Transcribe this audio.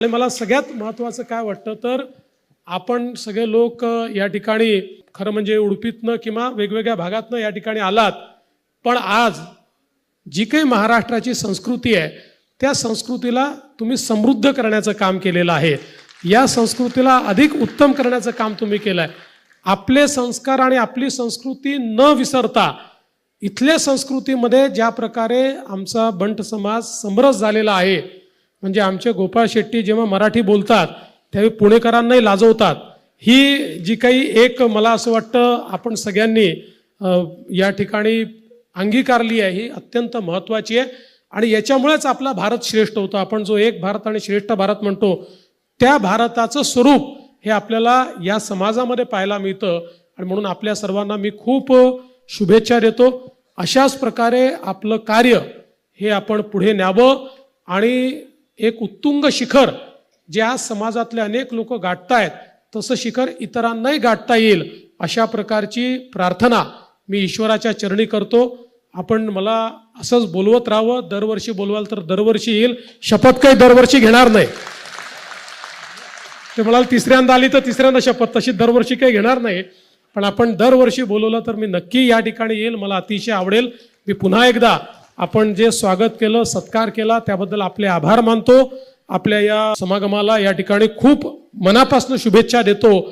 आणि मला सगळ्यात महत्त्वाचं काय वाटतं तर आपण सगळे लोक या ठिकाणी खरं म्हणजे उडपीतनं किंवा वेगवेगळ्या भागातनं या ठिकाणी आलात पण आज जी काही महाराष्ट्राची संस्कृती आहे त्या संस्कृतीला तुम्ही समृद्ध करण्याचं काम केलेलं आहे. या संस्कृतीला अधिक उत्तम करण्याचं काम तुम्ही केलं आहे आपले संस्कार आणि आपली संस्कृती न विसरता इथल्या संस्कृतीमध्ये ज्या प्रकारे आमचा बंट समाज समरस झालेला आहे म्हणजे आमचे गोपाळ शेट्टी जेव्हा मराठी बोलतात त्यावेळी पुणेकरांनाही लाजवतात. ही जी काही एक मला असं वाटतं आपण सगळ्यांनी या ठिकाणी अंगीकारली आहे ही अत्यंत महत्त्वाची आहे. आणि याच्यामुळेच आपला भारत श्रेष्ठ होतो. आपण जो एक भारत आणि श्रेष्ठ भारत म्हणतो त्या भारताचं स्वरूप हे आपल्याला या समाजामध्ये पाहायला मिळतं. आणि म्हणून आपल्या सर्वांना मी खूप शुभेच्छा देतो. अशाच प्रकारे आपलं कार्य हे आपण पुढे न्यावं आणि एक उत्तुंग शिखर जे आज समाजातले अनेक लोक गाठतायत तसं शिखर इतरांनाही गाठता येईल अशा प्रकारची प्रार्थना मी ईश्वराच्या चरणी करतो. आपण मला असंच बोलवत राहावं. दरवर्षी बोलवाल तर दरवर्षी येईल. शपथ काही दरवर्षी घेणार नाही. ते म्हणाल तिसऱ्यांदा आली तर तिसऱ्यांदा शपथ. तशी दरवर्षी काही घेणार नाही. पण आपण दरवर्षी बोलवलं तर मी नक्की या ठिकाणी येईल. मला अतिशय आवडेल. मी पुन्हा एकदा आपण जे स्वागत केलं सत्कार केला त्याबद्दल आपले आभार मानतो. आपल्या या समागमाला या ठिकाणी खूप मनापासून शुभेच्छा देतो.